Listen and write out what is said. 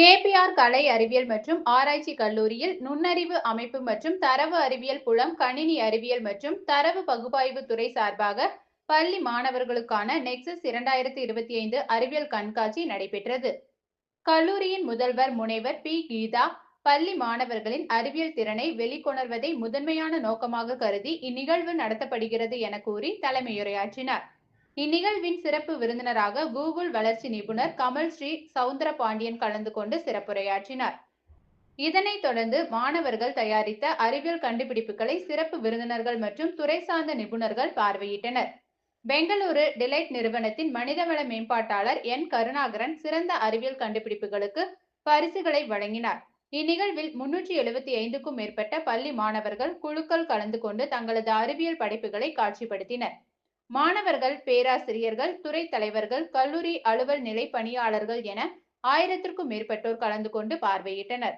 KPR கலை அறிவியல் மற்றும் ஆராய்ச்சி கல்லூரியில் நுண்ணறிவு அமைப்பு மற்றும் தரவு அறிவியல் புலம் கணினி அறிவியல் மற்றும் தரவு பகுப்பாய்வு துறை சார்பாக பள்ளி மாணவர்களுக்கான நெக்சஸ் இரண்டாயிரத்தி இருபத்தி ஐந்து அறிவியல் கண்காட்சி நடைபெற்றது. கல்லூரியின் முதல்வர் முனைவர் பி. கீதா பள்ளி மாணவர்களின் அறிவியல் திறனை வெளிக்கொணர்வதை முதன்மையான நோக்கமாக கருதி இந்நிகழ்வு நடத்தப்படுகிறது என கூறி தலைமையுரையாற்றினார். இந்நிகழ்வின் சிறப்பு விருந்தினராக கூகுள் வளர்ச்சி நிபுணர் கமல் ஸ்ரீ சவுந்தர பாண்டியன் கலந்து கொண்டு சிறப்புரையாற்றினார். இதனைத் தொடர்ந்து மாணவர்கள் தயாரித்த அறிவியல் கண்டுபிடிப்புகளை சிறப்பு விருந்தினர்கள் மற்றும் துறை சார்ந்த நிபுணர்கள் பார்வையிட்டனர். பெங்களூரு டிலைட் நிறுவனத்தின் மனிதவள மேம்பாட்டாளர் என். கருணாகரன் சிறந்த அறிவியல் கண்டுபிடிப்புகளுக்கு பரிசுகளை வழங்கினார். இந்நிகழ்வில் முன்னூற்றி எழுபத்தி ஐந்துக்கும் மேற்பட்ட பள்ளி மாணவர்கள் குழுக்கள் கலந்து கொண்டு தங்களது அறிவியல் படைப்புகளை காட்சிப்படுத்தினர். மாணவர்கள் பேராசிரியர்கள் துறை தலைவர்கள் கல்லூரி அலுவல் நிலை பணியாளர்கள் என ஆயிரத்திற்கும் மேற்பட்டோர் கலந்து கொண்டு பார்வையிட்டனர்.